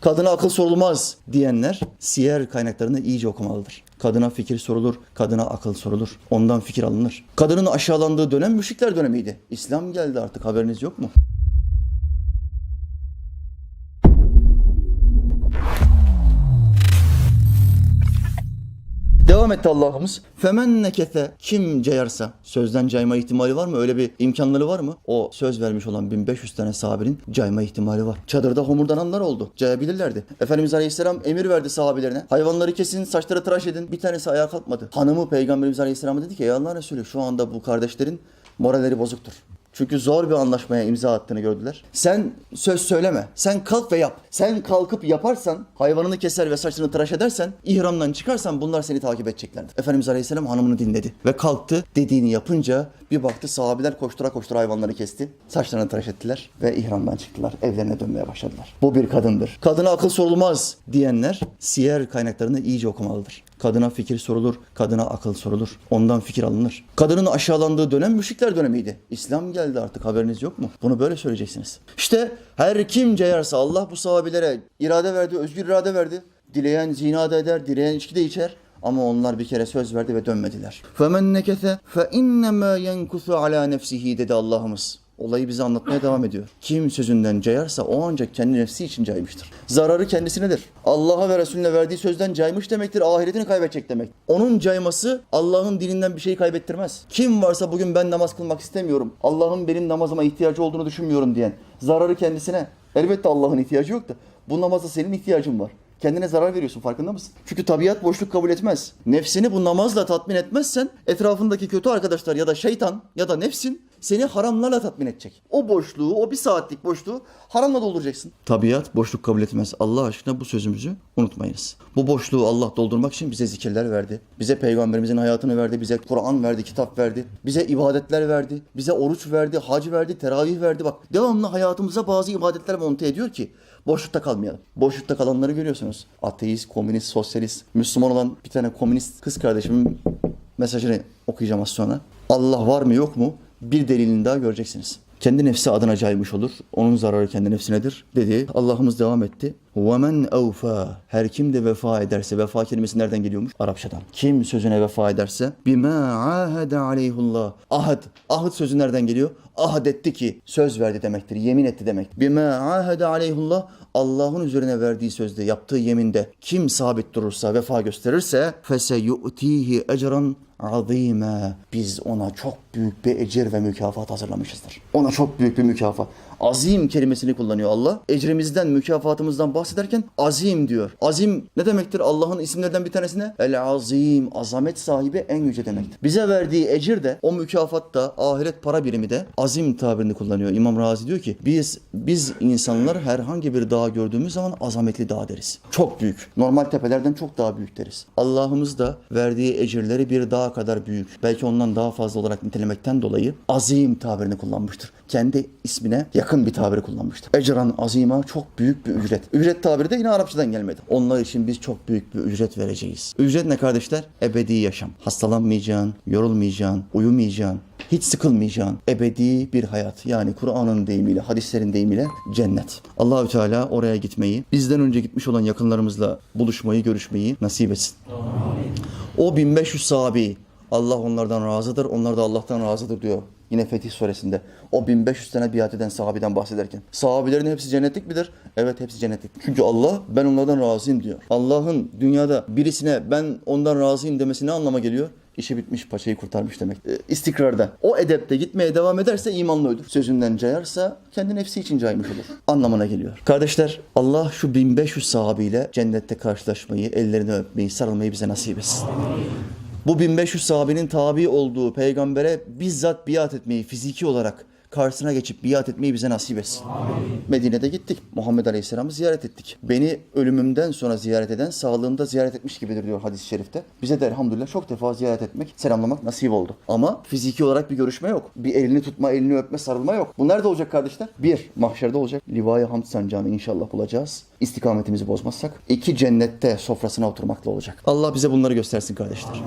Kadına akıl sorulmaz diyenler siyer kaynaklarını iyice okumalıdır. Kadına fikir sorulur, kadına akıl sorulur. Ondan fikir alınır. Kadının aşağılandığı dönem müşrikler dönemiydi. İslam geldi artık haberiniz yok mu? Devam etti Allah'ımız. Femen nekete kim cayarsa sözden cayma ihtimali var mı? Öyle bir imkanları var mı? O söz vermiş olan 1500 tane sahabenin cayma ihtimali var. Çadırda homurdananlar oldu. Cayabilirlerdi. Efendimiz Aleyhisselam emir verdi sahabelerine. Hayvanları kesin, saçları tıraş edin. Bir tanesi ayağa kalkmadı. Hanımı Peygamberimiz Aleyhisselam'a dedi ki ey Allah Resulü şu anda bu kardeşlerin moralleri bozuktur. Çünkü zor bir anlaşmaya imza attığını gördüler. Sen söz söyleme. Sen kalk ve yap. Sen kalkıp yaparsan, hayvanını keser ve saçını tıraş edersen, ihramdan çıkarsan bunlar seni takip edeceklerdi. Efendimiz Aleyhisselam hanımını dinledi ve kalktı. Dediğini yapınca bir baktı sahabeler koştura koştura hayvanları kesti. Saçlarını tıraş ettiler ve ihramdan çıktılar. Evlerine dönmeye başladılar. Bu bir kadındır. Kadına akıl sorulmaz diyenler siyer kaynaklarını iyice okumalıdır. Kadına fikir sorulur, kadına akıl sorulur. Ondan fikir alınır. Kadının aşağılandığı dönem müşrikler dönemiydi. İslam geldi artık haberiniz yok mu? Bunu böyle söyleyeceksiniz. İşte her kim cayarsa Allah bu sahabilere irade verdi, özgür irade verdi. Dileyen zina da eder, dileyen içki de içer. Ama onlar bir kere söz verdi ve dönmediler. فَمَنْ نَكَثَ فَاِنَّمَا يَنْكُثُ عَلَى نَفْسِهِ dedi Allah'ımız. Olayı bize anlatmaya devam ediyor. Kim sözünden cayarsa o ancak kendi nefsi için caymıştır. Zararı kendisinedir. Allah'a ve Resulüne verdiği sözden caymış demektir. Ahiretini kaybedecek demek. Onun cayması Allah'ın dininden bir şey kaybettirmez. Kim varsa bugün ben namaz kılmak istemiyorum. Allah'ın benim namazıma ihtiyacı olduğunu düşünmüyorum diyen. Zararı kendisine. Elbette Allah'ın ihtiyacı yok da. Bu namaza senin ihtiyacın var. Kendine zarar veriyorsun farkında mısın? Çünkü tabiat boşluk kabul etmez. Nefsini bu namazla tatmin etmezsen etrafındaki kötü arkadaşlar ya da şeytan ya da nefsin seni haramlarla tatmin edecek. O boşluğu, o bir saatlik boşluğu haramla dolduracaksın. Tabiat boşluk kabul etmez. Allah aşkına bu sözümüzü unutmayınız. Bu boşluğu Allah doldurmak için bize zikirler verdi. Bize peygamberimizin hayatını verdi. Bize Kur'an verdi, kitap verdi. Bize ibadetler verdi. Bize oruç verdi, hac verdi, teravih verdi. Bak devamlı hayatımıza bazı ibadetler monte ediyor ki boşlukta kalmayalım. Boşlukta kalanları görüyorsunuz. Ateist, komünist, sosyalist, Müslüman olan bir tane komünist kız kardeşimin mesajını okuyacağım az sonra. Allah var mı yok mu? Bir delilini daha göreceksiniz. Kendi nefsi adına caymış olur. Onun zararı kendi nefsinedir dedi. Allah'ımız devam etti. وَمَنْ اَوْفَى Her kim de vefa ederse, vefa kelimesi nereden geliyormuş? Arapçadan. Kim sözüne vefa ederse بِمَا عَاهَدَ عَلَيْهُ اللّٰهِ Ahad. Ahad sözü nereden geliyor? Ahad etti ki, söz verdi demektir, yemin etti demek. بِمَا عَاهَدَ عَلَيْهُ اللّٰهِ Allah'ın üzerine verdiği sözde, yaptığı yeminde kim sabit durursa, vefa gösterirse فَسَيُؤْتِيهِ اَجْرًا azime. Biz ona çok büyük bir ecir ve mükafat hazırlamışızdır. Ona çok büyük bir mükafat. Azim kelimesini kullanıyor Allah. Ecrimizden, mükafatımızdan bahsederken azim diyor. Azim ne demektir? Allah'ın isimlerden bir tanesine el azim, azamet sahibi en yüce demektir. Bize verdiği ecir de, o mükafat da, ahiret para birimi de azim tabirini kullanıyor. İmam Razi diyor ki biz biz insanlar herhangi bir dağ gördüğümüz zaman azametli dağ deriz. Çok büyük. Normal tepelerden çok daha büyük deriz. Allah'ımız da verdiği ecirleri bir dağ kadar büyük, belki ondan daha fazla olarak nitelemekten dolayı azim tabirini kullanmıştır. Kendi ismine yakın bir tabiri kullanmıştır. Ecran azima çok büyük bir ücret. Ücret tabiri de yine Arapçadan gelmedi. Onlar için biz çok büyük bir ücret vereceğiz. Ücret ne kardeşler? Ebedi yaşam. Hastalanmayacaksın, yorulmayacaksın, uyumayacaksın, hiç sıkılmayacağın ebedi bir hayat. Yani Kur'an'ın deyimiyle, hadislerin deyimiyle cennet. Allahü Teala oraya gitmeyi, bizden önce gitmiş olan yakınlarımızla buluşmayı, görüşmeyi nasip etsin. O 1500 sahabi Allah onlardan razıdır, onlar da Allah'tan razıdır diyor. Yine Fetih suresinde. O 1500 sene biat eden sahabeden bahsederken. Sahabilerin hepsi cennetlik midir? Evet hepsi cennetlik. Çünkü Allah ben onlardan razıyım diyor. Allah'ın dünyada birisine ben ondan razıyım demesi ne anlama geliyor? İşi bitmiş, paçayı kurtarmış demek. Ee, istikrarda. O edepte gitmeye devam ederse imanlı ölür. Sözünden cayarsa kendi nefsi için caymış olur. Anlamına geliyor. Kardeşler Allah şu 1500 sahabiyle cennette karşılaşmayı, ellerini öpmeyi, sarılmayı bize nasip etsin. Bu 1500 sahabenin tabi olduğu peygambere bizzat biat etmeyi fiziki olarak karşısına geçip biat etmeyi bize nasip etsin. Medine'de gittik. Muhammed Aleyhisselam'ı ziyaret ettik. Beni ölümümden sonra ziyaret eden sağlığımda ziyaret etmiş gibidir diyor hadis-i şerifte. Bize de elhamdülillah çok defa ziyaret etmek, selamlamak nasip oldu. Ama fiziki olarak bir görüşme yok. Bir elini tutma, elini öpme, sarılma yok. Bu nerede olacak kardeşler? Bir, mahşerde olacak. Livai Hamd Sancağı'nı inşallah bulacağız. İstikametimizi bozmazsak. İki, cennette sofrasına oturmakla olacak. Allah bize bunları göstersin kardeşler.